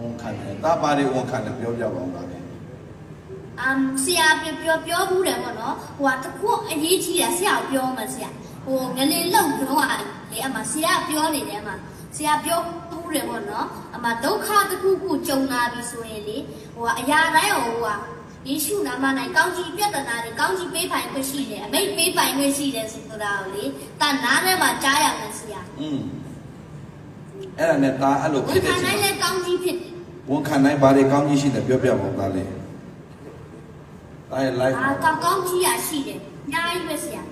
ဝန်ခံတယ်တာပါတွေဝန်ခံတယ်ပြောပြပါဦးပါလေအမ်ဆရာပြောပြောပြောဘူးတယ်ပေါ့နော်ဟိုကတခုအရေးကြီးတာဆရာပြောမှဆရာဟိုငလင်လောက်ပြောရတယ်လေအမဆရာပြောနေတယ်အမဆရာပြောဘူးတယ်ပေါ့နော်အမဒုက္ခတစ်ခုခုကြုံလာပြီဆိုရင်လေဟိုကအရာတိုင်းဟိုကယေရှုနာမ၌ကောင်းကြီးပြတ်တနာတွေကောင်းကြီးပေးပိုင်ခွင့်ရှိတယ်အမိတ်ပေးပိုင်ခွင့်ရှိတယ်ဆိုတာကိုလေတာနားထဲမှာကြားရမယ်ဆရာอืม အဲ့ဒါနဲ့တာအဲ့လိုဝဖြစ်င်တဲ့ခံချိန်နိုင်မှာလဲကောင်းကြီးဖြစ်တယ်ဝန်ခံနိုင်ပါလေကောင်းကြီးရှိတယ်ပြောပြပါဦးပါလေတာရဲ့ live အာကောင်းကောင်းကြီးရရှိတယ်အများကြီးပဲဆရာဩ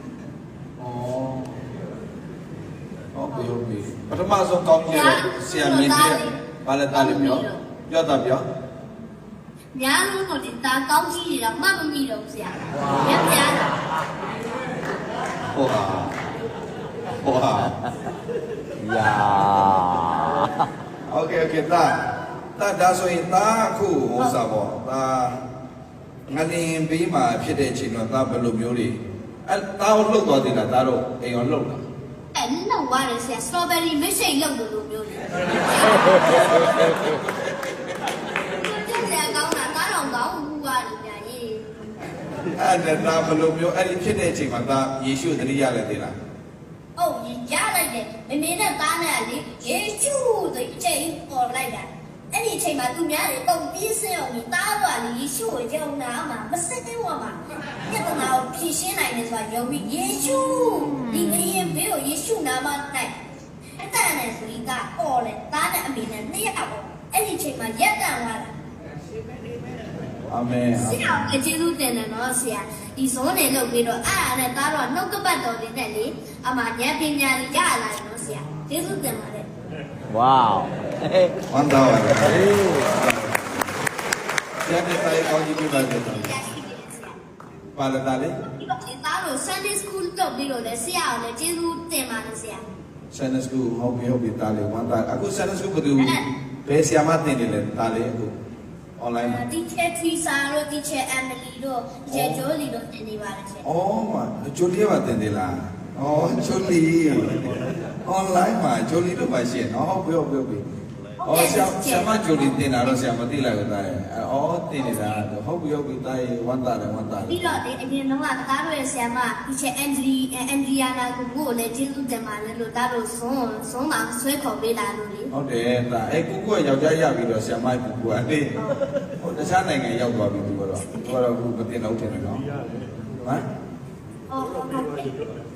ဟုတ်ပြီဟုတ်ပြီပထမဆုံးကောင်းကြီးရတော့ဆရာမြင်တယ်ဘာလဲတာလေးပြောပြောတာပြောများလို့တော့ဒီတာကောင်းကြီးတွေတော့မှတ်မမိတော့ဘူးဆရာ။ရပြားတာဟိုဟာဟိုဟာယာโอ okay okay သားသားဒါဆိုရင်သားအခုဟောစားပေါ့သားငလင်ဘေးမှာဖြစ်တဲ့အချိန်တော့သားဘယ်လိုမျိုးတွေအဲသားကိုလှုပ်သွားသေးတာသားတော့အိမ်ရောလှုပ်တာအဲ့လောက်ပါတယ်ဆရာ strawberry milkshake လုပ်လို့လို့မျိုးတွေကောင်းတာသားတော်ကောင်းဘူးပါလို့ညာရေးအဲ့ဒါဘယ်လိုမျိုးအဲ့ဒီဖြစ်တဲ့အချိန်မှာသားယေရှုသတိရလဲသေးလား မမေနဲ့သားနဲ့လေယေရှုဆိုအချိန်ပေါ်လိုက်တာ။အဲ့ဒီအချိန်မှာသူများတွေပုံပြီးစင်းအောင်ဒီတားသွားလေယေရှုကိုကြောက်နာမှာမစက်သေးဝမှာပြဿနာကိုဖြေရှင်းနိုင်တယ်ဆိုတာယုံပြီးယေရှုဒီငရင်ဘေးကိုယေရှုနာမ၌အဲ့ဒါနဲ့ဆိုရင်ကပေါ်လေတားနဲ့အမေနဲ့နှစ်ယောက်ပေါ့အဲ့ဒီအချိန်မှာရက်တန်သွားတာ အာမင်ဆရာအကျေးဇူးတင်တယ်နော်ဆရာဒီဇုံးနေလုပ်ပြီးတော့အဲ့ဒါနဲ့တားတော့နှုတ်ကပတ်တော်လေးနဲ့လေအမှဉာဏ်ပညာကြီးရလာတယ်နော်ဆရာကျေးဇူးတင်ပါတယ်ဝေါဝမ်းသာပါတယ်ကျန်တဲ့တိုင်းကောင်းကြီးပြပါစေတော့ရရှိတယ်ဆရာပါလာတာလေဒီတော့ဒီသားတို့ Sunday School တော့ပြီးတော့လေဆရာကိုလည်းကျေးဇူးတင်ပါတယ်ဆရာဆန်နစကူဟုတ်ပြီဟုတ်ပြီတာလေဝမ်းသာအခုဆန်နစကူဘယ်သူဘယ်ဆရာမတင်တယ်လဲတာလေအခု online မှာ teacher Teresa တို့ teacher Emily တို့ teacher Jolie တို့တင်နေပါတယ်ဆရာအော်မဂျိုလီကတင်တယ်လားအော်ဂျိုလီ online မှာဂျိုလီတို့ပါရှင်အော်ဘယ်ဟုတ်ဘယ်ဟုတ်ပြီ အော်ဆရာဆရာမဂျိုလီတင်တာတော့ဆရာမသိလိုက်ဘူးတာရဲ့အော်တင်နေတာဟုတ်ပြီဟုတ်ပြီတာရဲ့ဝမ်းသာတယ်ဝမ်းသာတယ်ပြီးတော့ဒီအရင်တော့ကသားတို့ရဲ့ဆရာမ teacher Angie Andriana ကိုကိုလည်းကျေးဇူးတင်ပါတယ်လို့သားတို့ဆုံးဆုံးမှာဆွဲခေါ်ပေးလာလို့လေဟုတ်တယ်ဒါအဲကိုကိုကယောက်ျားရပြီးတော့ဆရာမကူကူကနေဟိုတခြားနိုင်ငံရောက်သွားပြီသူကတော့သူကတော့အခုမတင်တော့ထင်တယ်နော်ဟမ်ဟုတ်ဟုတ်ဟုတ်